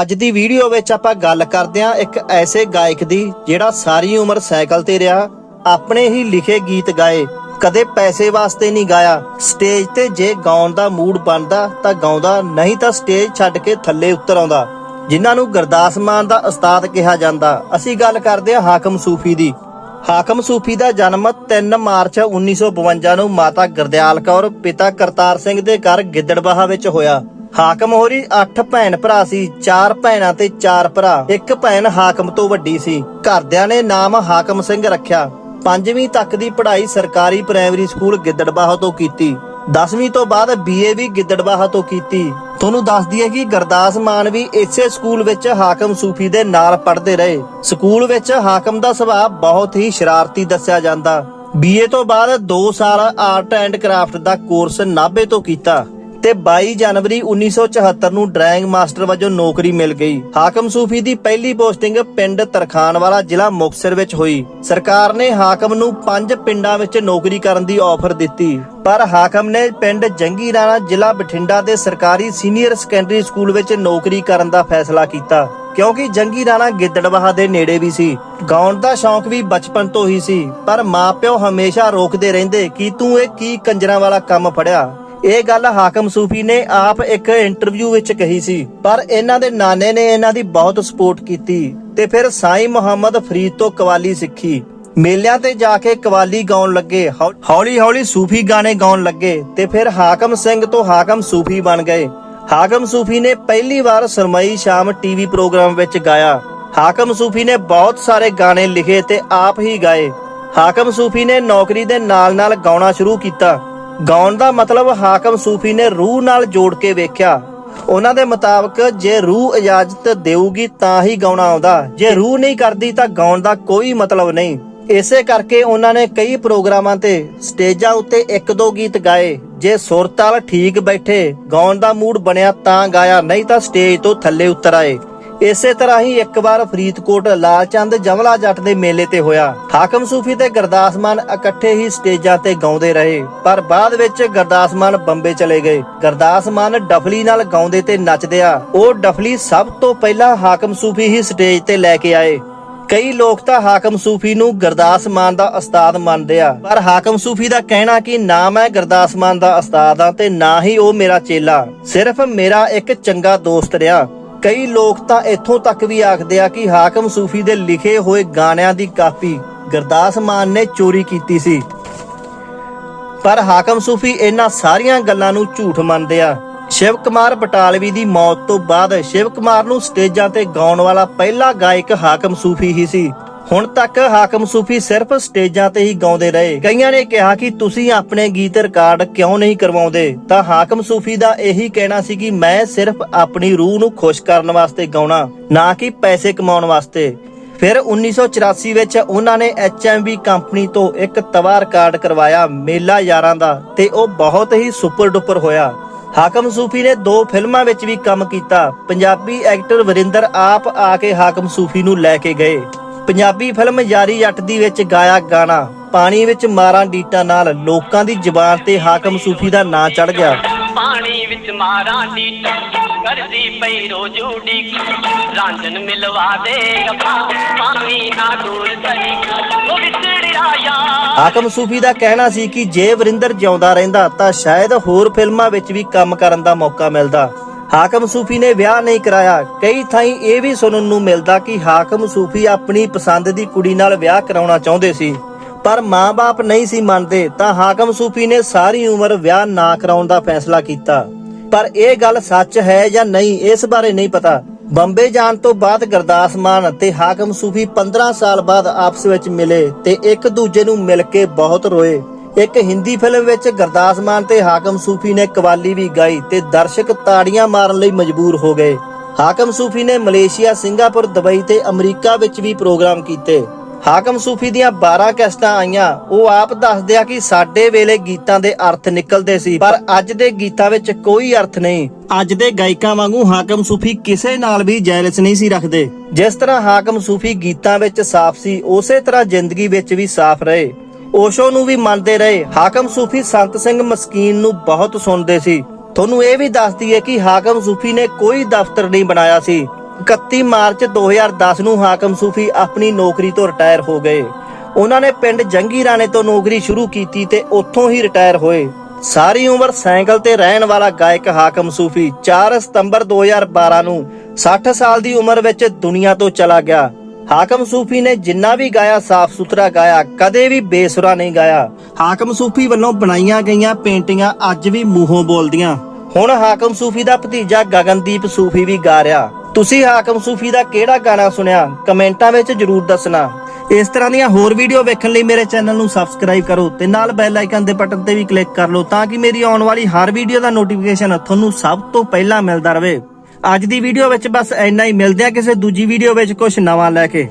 ਅੱਜ ਦੀ ਵੀਡੀਓ ਵਿੱਚ ਆਪਾਂ ਗੱਲ ਕਰਦੇ ਹਾਂ ਇੱਕ ਐਸੇ ਗਾਇਕ ਦੀ, ਜਿਹੜਾ ਸਾਰੀ ਉਮਰ ਸਾਈਕਲ ਤੇ ਰਿਹਾ, ਆਪਣੇ ਹੀ ਲਿਖੇ ਗੀਤ ਗਾਏ, ਕਦੇ ਪੈਸੇ ਵਾਸਤੇ ਨਹੀਂ ਗਾਇਆ। ਸਟੇਜ ਤੇ ਜੇ ਗਾਉਣ ਦਾ ਮੂਡ ਬਣਦਾ, ਤਾਂ ਗਾਉਂਦਾ, ਨਹੀਂ ਤਾਂ ਸਟੇਜ ਛੱਡ ਕੇ ਥੱਲੇ ਉਤਰ ਆਉਂਦਾ, ਜਿਨ੍ਹਾਂ ਨੂੰ ਗੁਰਦਾਸ ਮਾਨ ਦਾ ਉਸਤਾਦ ਕਿਹਾ ਜਾਂਦਾ। ਅਸੀਂ ਗੱਲ ਕਰਦੇ ਹਾਂ ਹਾਕਮ ਸੂਫੀ ਦੀ। ਹਾਕਮ ਸੂਫੀ ਦਾ ਜਨਮ 3 ਮਾਰਚ 1952 ਨੂੰ ਮਾਤਾ ਗੁਰਦਿਆਲ ਕੌਰ, ਪਿਤਾ ਕਰਤਾਰ ਸਿੰਘ ਦੇ ਘਰ ਗਿੱਦੜਬਾਹਾ ਵਿੱਚ ਹੋਇਆ। ਹਾਕਮ ਹੋਰੀ 8 ਭੈਣ ਭਰਾ ਸੀ 4 ਭੈਣਾਂ ਤੇ 4 ਭਰਾ। ਇੱਕ ਭੈਣ ਹਾਕਮ ਤੋਂ ਵੱਡੀ ਸੀ। ਘਰਦਿਆਂ ਨੇ ਨਾਮ ਹਾਕਮ ਸਿੰਘ ਰੱਖਿਆ। ਪੰਜਵੀਂ ਤੱਕ ਦੀ ਪੜ੍ਹਾਈ ਸਰਕਾਰੀ ਪ੍ਰਾਇਮਰੀ ਸਕੂਲ ਗਿੱਦੜਬਾਹਾ ਤੋਂ ਕੀਤੀ। 10ਵੀਂ ਤੋਂ ਬਾਅਦ ਬੀਏ ਵੀ ਗਿੱਦੜਬਾਹਾ ਤੋਂ ਕੀਤੀ। ਤੁਹਾਨੂੰ ਦੱਸ ਦਈਏ ਕਿ ਗੁਰਦਾਸ ਮਾਨ ਵੀ ਇਸੇ ਸਕੂਲ ਵਿੱਚ ਹਾਕਮ ਸੂਫੀ ਦੇ ਨਾਲ ਪੜ੍ਹਦੇ ਰਹੇ। ਸਕੂਲ ਵਿੱਚ ਹਾਕਮ ਦਾ ਸੁਭਾਅ ਬਹੁਤ ਹੀ ਸ਼ਰਾਰਤੀ ਦੱਸਿਆ ਜਾਂਦਾ। ਬੀਏ ਤੋਂ ਬਾਅਦ 2 ਸਾਲ ਆਰਟ ਐਂਡ ਕਰਾਫਟ ਦਾ ਕੋਰਸ ਨਾਭੇ ਤੋਂ ਕੀਤਾ। ਤੇ 22 ਜਨਵਰੀ 1974 ਨੂੰ ਡਰਾਇੰਗ ਮਾਸਟਰ ਵਜੋਂ ਨੌਕਰੀ ਮਿਲ ਗਈ। ਹਾਕਮ ਸੂਫੀ ਦੀ ਪਹਿਲੀ ਪੋਸਟਿੰਗ ਪਿੰਡ ਤਰਖਾਨ ਵਾਲਾ ਜ਼ਿਲ੍ਹਾ ਮੁਕਤਸਰ ਵਿੱਚ ਹੋਈ। ਸਰਕਾਰ ਨੇ ਹਾਕਮ ਨੂੰ ਪੰਜ ਪਿੰਡਾਂ ਵਿੱਚ ਨੌਕਰੀ ਕਰਨ ਦੀ ਆਫਰ ਦਿੱਤੀ। ਪਰ ਹਾਕਮ ਨੇ ਪਿੰਡ ਜੰਗੀ ਰਾਣਾ ਜ਼ਿਲ੍ਹਾ ਬਠਿੰਡਾ ਦੇ ਸਰਕਾਰੀ ਸੀਨੀਅਰ ਸੈਕੰਡਰੀ ਸਕੂਲ ਵਿੱਚ ਨੌਕਰੀ ਕਰਨ ਦਾ ਫੈਸਲਾ ਕੀਤਾ। ਕਿਉਂਕਿ ਜੰਗੀ ਰਾਣਾ ਗਿੱਦੜਵਾਹਾ ਦੇ ਨੇੜੇ ਵੀ ਸੀ। ਗਾਉਣ ਦਾ ਸ਼ੌਂਕ ਵੀ ਬਚਪਨ ਤੋਂ ਹੀ ਸੀ। ਪਰ ਮਾਪਿਓ ਹਮੇਸ਼ਾ ਰੋਕਦੇ ਰਹਿੰਦੇ ਕਿ ਤੂੰ ਇਹ ਕੀ ਕੰਜਰਾਂ ਵਾਲਾ ਕੰਮ ਫੜਿਆ। ਇਹ ਗੱਲ ਹਾਕਮ ਸੂਫੀ ਨੇ ਆਪ ਇੱਕ ਇੰਟਰਵਿਊ ਵਿੱਚ ਕਹੀ ਸੀ। ਪਰ ਇਹਨਾਂ ਦੇ ਨਾਨੇ ਨੇ ਇਹਨਾਂ ਦੀ ਬਹੁਤ ਸਪੋਰਟ ਕੀਤੀ ਤੇ ਫਿਰ ਸਾਈਂ ਮੁਹੰਮਦ ਫਰੀਦ ਤੋਂ ਕਵਾਲੀ ਸਿੱਖੀ। ਮੇਲਿਆਂ ਤੇ ਜਾ ਕੇ ਕਵਾਲੀ ਗਾਉਣ ਲੱਗੇ ਹੌਲੀ ਹੌਲੀ ਸੂਫੀ ਗਾਣੇ ਗਾਉਣ ਲੱਗੇ ਤੇ ਫਿਰ ਹਾਕਮ ਸਿੰਘ ਤੋਂ ਹਾਕਮ ਸੂਫੀ ਬਣ ਗਏ। ਹਾਕਮ ਸੂਫੀ ਨੇ ਪਹਿਲੀ ਵਾਰ ਸਰਮਈ ਸ਼ਾਮ ਟੀਵੀ ਪ੍ਰੋਗਰਾਮ ਵਿੱਚ ਗਾਇਆ। ਹਾਕਮ ਸੂਫੀ ਨੇ ਬਹੁਤ ਸਾਰੇ ਗਾਣੇ ਲਿਖੇ ਤੇ ਆਪ ਹੀ ਗਾਏ। ਹਾਕਮ ਸੂਫੀ ਨੇ ਨੌਕਰੀ ਦੇ ਨਾਲ-ਨਾਲ ਗਾਉਣਾ ਸ਼ੁਰੂ ਕੀਤਾ। ਗਾਉਣ ਦਾ ਮਤਲਬ ਹਾਕਮ ਸੂਫੀ ਨੇ ਰੂਹ ਨਾਲ ਜੋੜ ਕੇ ਵੇਖਿਆ। ਉਹਨਾਂ ਦੇ ਮੁਤਾਬਕ ਜੇ ਰੂਹ ਇਜਾਜ਼ਤ ਦੇਊਗੀ ਤਾਂ ਹੀ ਗਾਉਣਾ ਆਉਂਦਾ। ਜੇ ਰੂਹ ਨਹੀਂ ਕਰਦੀ ਤਾਂ ਗਾਉਣ ਦਾ ਕੋਈ ਮਤਲਬ ਨਹੀਂ। ਇਸੇ ਕਰਕੇ ਉਹਨਾਂ ਨੇ ਕਈ ਪ੍ਰੋਗਰਾਮਾਂ ਤੇ ਸਟੇਜਾਂ ਉੱਤੇ ਇੱਕ ਦੋ ਗੀਤ ਗਾਏ। ਜੇ ਸੁਰ ਤਾਲ ਠੀਕ ਬੈਠੇ, ਗਾਉਣ ਦਾ ਮੂਡ ਬਣਿਆ ਤਾਂ ਗਾਇਆ, ਨਹੀਂ ਤਾਂ ਸਟੇਜ ਤੋਂ ਥੱਲੇ ਉਤਰ ਆਏ। ਇਸੇ ਤਰ੍ਹਾਂ ਹੀ ਇੱਕ ਵਾਰ ਫਰੀਦਕੋਟ ਲਾਲਚੰਦ ਜਮਲਾ ਜੱਟ ਦੇ ਮੇਲੇ ਤੇ ਹੋਇਆ। ਹਾਕਮ ਸੂਫੀ ਤੇ ਗੁਰਦਾਸ ਮਾਨ ਇਕੱਠੇ ਹੀ ਸਟੇਜਾਂ ਤੇ ਗਾਉਂਦੇ ਰਹੇ, ਪਰ ਬਾਅਦ ਵਿੱਚ ਗੁਰਦਾਸ ਮਾਨ ਬੰਬੇ ਚਲੇ ਗਏ। ਗੁਰਦਾਸ ਮਾਨ ਡਫਲੀ ਨਾਲ ਗਾਉਂਦੇ ਤੇ ਨੱਚਦੇ ਆ। ਉਹ ਡਫਲੀ ਸਭ ਤੋਂ ਪਹਿਲਾਂ ਹਾਕਮ ਸੂਫੀ ਹੀ ਸਟੇਜ ਤੇ ਲੈ ਕੇ ਆਏ। ਕਈ ਲੋਕ ਤਾਂ ਹਾਕਮ ਸੂਫੀ ਨੂੰ ਗੁਰਦਾਸ ਮਾਨ ਦਾ ਉਸਤਾਦ ਮੰਨਦੇ ਆ, ਪਰ ਹਾਕਮ ਸੂਫੀ ਦਾ ਕਹਿਣਾ ਕਿ ਨਾ ਮੈਂ ਗੁਰਦਾਸ ਮਾਨ ਦਾ ਉਸਤਾਦ ਆ ਤੇ ਨਾ ਹੀ ਉਹ ਮੇਰਾ ਚੇਲਾ। ਸਿਰਫ ਮੇਰਾ ਇੱਕ ਚੰਗਾ ਦੋਸਤ ਰਿਹਾ। ਕਈ ਲੋਕ ਤਾਂ ਇੱਥੋਂ ਤੱਕ ਵੀ ਆਖਦੇ ਆ ਕਿ ਹਾਕਮ ਸੂਫੀ ਦੇ ਲਿਖੇ ਹੋਏ ਗਾਣਿਆਂ ਦੀ ਕਾਪੀ ਗੁਰਦਾਸ ਮਾਨ ਨੇ ਚੋਰੀ ਕੀਤੀ ਸੀ। ਪਰ ਹਾਕਮ ਸੂਫੀ ਇਹਨਾਂ ਸਾਰੀਆਂ ਗੱਲਾਂ ਨੂੰ ਝੂਠ ਮੰਨਦੇ ਆ। ਸ਼ਿਵ ਕੁਮਾਰ ਬਟਾਲਵੀ ਦੀ ਮੌਤ ਤੋਂ ਬਾਅਦ ਸ਼ਿਵ ਕੁਮਾਰ ਨੂੰ ਸਟੇਜਾਂ ਤੇ ਗਾਉਣ ਵਾਲਾ ਪਹਿਲਾ ਗਾਇਕ ਹਾਕਮ ਸੂਫੀ ਹੀ ਸੀ। ਹੁਣ ਤੱਕ ਹਾਕਮ ਸੂਫੀ ਸਿਰਫ ਸਟੇਜਾਂ ਤੇ ਹੀ ਗਾਉਂਦੇ ਰਹੇ। ਕਈਆਂ ਨੇ ਕਿਹਾ ਕਿ ਤੁਸੀਂ ਆਪਣੇ ਗੀਤ ਰਿਕਾਰਡ ਕਿਉਂ ਨਹੀਂ ਕਰਵਾਉਂਦੇ? ਤਾਂ ਹਾਕਮ ਸੂਫੀ ਦਾ ਇਹੀ ਕਹਿਣਾ ਸੀ ਕਿ ਮੈਂ ਸਿਰਫ ਆਪਣੀ ਰੂਹ ਨੂੰ ਖੁਸ਼ ਕਰਨ ਵਾਸਤੇ ਗਾਉਣਾ, ਨਾ ਕਿ ਪੈਸੇ ਕਮਾਉਣ ਵਾਸਤੇ। ਫਿਰ 1984 ਵਿੱਚ ਉਹਨਾਂ ਨੇ HMV ਕੰਪਨੀ ਤੋਂ ਇੱਕ ਤਵਾ ਰਿਕਾਰਡ ਕਰਵਾਇਆ ਮੇਲਾ ਯਾਰਾਂ ਦਾ ਤੇ ਉਹ ਬਹੁਤ ਹੀ ਸੁਪਰ ਡੁਪਰ ਹੋਇਆ। ਹਾਕਮ ਸੂਫੀ ਨੇ ਦੋ ਫਿਲਮਾਂ ਵਿੱਚ ਵੀ ਕੰਮ ਕੀਤਾ। ਪੰਜਾਬੀ ਐਕਟਰ ਵਰਿੰਦਰ ਆਪ ਆ ਕੇ ਹਾਕਮ ਸੂਫੀ ਨੂੰ ਲੈ ਕੇ ਗਏ। ਪੰਜਾਬੀ ਫਿਲਮ ਯਾਰੀ ਜੱਟ ਦੀ ਵਿੱਚ ਗਾਇਆ ਗਾਣਾ। ਪਾਣੀ ਵਿੱਚ ਮਾਰਾਂ ਡੀਟਾਂ ਨਾਲ ਲੋਕਾਂ ਦੀ ਜ਼ੁਬਾਨ ਤੇ ਹਾਕਮ ਸੂਫੀ ਦਾ ਨਾਂ ਚੜ ਗਿਆ। ਪਾਣੀ ਵਿੱਚ ਮਾਰਾਂ ਦੀ ਕਰਦੀ ਪਈ ਰੋਜੂ ਡੀ ਰਾਂਝਨ ਮਿਲਵਾ ਦੇ ਗੱਪਾ ਪਾਣੀ ਨਾ ਦੂਰ ਸਰੀ ਉਹ ਵਿਛੜਿਆ ਯਾਰ। ਹਾਕਮ ਸੂਫੀ ਦਾ ਕਹਿਣਾ ਸੀ ਕਿ ਜੇ ਵਰਿੰਦਰ ਜਿਉਂਦਾ ਰਹਿੰਦਾ ਤਾਂ ਸ਼ਾਇਦ ਹੋਰ ਫਿਲਮਾਂ ਵਿੱਚ ਵੀ ਕੰਮ ਕਰਨ ਦਾ ਮੌਕਾ ਮਿਲਦਾ। ਹਾਕਮ ਸੂਫੀ ਨੇ ਵਿਆਹ ਨਹੀਂ ਕਰਾਇਆ। ਕਈ ਥਾਈਂ ਇਹ ਵੀ ਸੁਣਨ ਨੂੰ ਮਿਲਦਾ ਕਿ ਹਾਕਮ ਸੂਫੀ ਆਪਣੀ ਪਸੰਦ ਦੀ ਕੁੜੀ ਨਾਲ ਵਿਆਹ ਕਰਾਉਣਾ ਚਾਹੁੰਦੇ ਸੀ। ਪਰ ਮਾਂ-ਬਾਪ ਨਹੀਂ ਸੀ ਮੰਨਦੇ, ਤਾਂ ਹਾਕਮ ਸੂਫੀ ਨੇ ਸਾਰੀ ਉਮਰ ਵਿਆਹ ਨਾ ਕਰਾਉਣ ਦਾ ਫੈਸਲਾ ਕੀਤਾ। ਪਰ ਇਹ ਗੱਲ ਸੱਚ ਹੈ ਜਾਂ ਨਹੀਂ, ਇਸ ਬਾਰੇ ਨਹੀਂ ਪਤਾ। ਬੰਬੇ ਜਾਣ ਤੋਂ ਬਾਅਦ ਗੁਰਦਾਸ ਮਾਨ ਤੇ ਹਾਕਮ ਸੂਫੀ 15 ਸਾਲ ਬਾਅਦ ਆਪਸ ਵਿੱਚ ਮਿਲੇ ਤੇ ਇੱਕ ਦੂਜੇ ਨੂੰ ਮਿਲ ਕੇ ਬਹੁਤ ਰੋਏ। ਇੱਕ ਹਿੰਦੀ ਫਿਲਮ ਵਿੱਚ ਗੁਰਦਾਸ ਮਾਨ ਤੇ ਹਾਕਮ ਸੂਫੀ ਨੇ ਕਵਾਲੀ ਵੀ ਗਾਈ ਤੇ ਦਰਸ਼ਕ ਤਾੜੀਆਂ ਮਾਰਨ ਲਈ ਮਜਬੂਰ ਹੋ ਗਏ। ਹਾਕਮ ਸੂਫੀ ਨੇ ਮਲੇਸ਼ੀਆ, ਸਿੰਗਾਪੁਰ, ਦੁਬਈ ਤੇ ਅਮਰੀਕਾ ਵਿੱਚ ਵੀ ਪ੍ਰੋਗਰਾਮ ਕੀਤੇ। ਹਾਕਮ ਸੂਫੀ ਦੀਆਂ 12 ਕੈਸਟਾਂ ਆਈਆਂ। ਉਹ ਆਪ ਦੱਸਦੇ ਆ ਕਿ ਸਾਡੇ ਵੇਲੇ ਗੀਤਾਂ ਦੇ ਅਰਥ ਨਿਕਲਦੇ ਸੀ, ਪਰ ਅੱਜ ਦੇ ਗੀਤਾਂ ਵਿੱਚ ਕੋਈ ਅਰਥ ਨਹੀਂ। ਅੱਜ ਦੇ ਗਾਇਕਾਂ ਵਾਂਗੂ ਹਾਕਮ ਸੂਫੀ ਕਿਸੇ ਨਾਲ ਵੀ ਜੈਲਸ ਨਹੀਂ ਸੀ ਰੱਖਦੇ। ਜਿਸ ਤਰ੍ਹਾਂ ਹਾਕਮ ਸੂਫੀ ਗੀਤਾਂ ਵਿੱਚ ਸਾਫ਼ ਸੀ, ਉਸੇ ਤਰ੍ਹਾਂ ਜ਼ਿੰਦਗੀ ਵਿੱਚ ਵੀ ਸਾਫ਼ ਰਹੇ। ਓਸ਼ੋ ਨੂੰ ਵੀ ਮੰਨਦੇ ਰਹੇ। ਹਾਕਮ ਸੂਫੀ ਸੰਤ ਸਿੰਘ ਮਸਕੀਨ ਨੂੰ ਬਹੁਤ ਸੁਣਦੇ ਸੀ। ਤੁਹਾਨੂੰ ਇਹ ਵੀ ਦੱਸ ਦਈਏ ਕਿ ਹਾਕਮ ਸੂਫੀ ਨੇ ਕੋਈ ਦਫ਼ਤਰ ਨਹੀਂ ਬਣਾਇਆ ਸੀ। 31 ਮਾਰਚ 2010 ਨੂੰ ਹਾਕਮ ਸੂਫੀ ਆਪਣੀ ਨੌਕਰੀ ਤੋਂ ਰਿਟਾਇਰ ਹੋ ਗਏ। ਉਹਨਾਂ ਨੇ ਪਿੰਡ ਜੰਗੀ ਰਾਣੇ ਤੋਂ ਨੌਕਰੀ ਸ਼ੁਰੂ ਕੀਤੀ ਤੇ ਉੱਥੋਂ ਹੀ ਰਿਟਾਇਰ ਹੋਏ। ਸਾਰੀ ਉਮਰ ਸਾਈਕਲ ਤੇ ਰਹਿਣ ਵਾਲਾ ਗਾਇਕ ਹਾਕਮ ਸੂਫੀ 4 ਸਤੰਬਰ 2012 ਨੂੰ 60 ਸਾਲ ਦੀ ਉਮਰ ਵਿੱਚ ਦੁਨੀਆ ਤੋਂ ਚਲਾ ਗਿਆ। ਹਾਕਮ ਸੂਫੀ ਨੇ ਜਿੰਨਾ ਵੀ ਗਾਇਆ, ਸਾਫ਼ ਸੁਥਰਾ ਗਾਇਆ, ਕਦੇ ਵੀ ਬੇਸੁਰਾ ਨਹੀਂ ਗਾਇਆ। ਹਾਕਮ ਸੂਫੀ ਵੱਲੋਂ ਬਣਾਈਆਂ ਗਈਆਂ ਪੇਂਟਿੰਗਾਂ ਅੱਜ ਵੀ ਮੂੰਹੋਂ ਬੋਲਦੀਆਂ। ਹੁਣ ਹਾਕਮ ਸੂਫੀ ਦਾ ਭਤੀਜਾ ਗਗਨਦੀਪ ਸੂਫੀ ਵੀ ਗਾ ਰਿਹਾ। ਤੁਸੀਂ ਹਾਕਮ ਸੂਫੀ ਦਾ ਕਿਹੜਾ ਗਾਣਾ ਸੁਣਿਆ? ਕਮੈਂਟਾਂ ਵਿੱਚ ਜਰੂਰ ਦੱਸਣਾ। ਇਸ ਤਰ੍ਹਾਂ ਦੀਆਂ ਹੋਰ ਵੀਡੀਓ ਵੇਖਣ ਲਈ ਮੇਰੇ ਚੈਨਲ ਨੂੰ ਸਬਸਕ੍ਰਾਈਬ ਕਰੋ ਤੇ ਨਾਲ ਬੈਲ ਆਈਕਨ ਦੇ ਬਟਨ ਤੇ ਵੀ ਕਲਿੱਕ ਕਰ ਲਓ ਤਾਂ ਕਿ ਮੇਰੀ ਆਉਣ ਵਾਲੀ ਹਰ ਵੀਡੀਓ ਦਾ ਨੋਟੀਫਿਕੇਸ਼ਨ ਤੁਹਾਨੂੰ ਸਭ ਤੋਂ ਪਹਿਲਾਂ ਮਿਲਦਾ ਰਹੇ। ਅੱਜ ਦੀ ਵੀਡੀਓ ਵਿੱਚ ਬਸ ਇੰਨਾ ਹੀ। ਮਿਲਦੇ ਆ ਕਿਸੇ ਦੂਜੀ ਵੀਡੀਓ ਵਿੱਚ ਕੁਝ ਨਵਾਂ ਲੈ ਕੇ।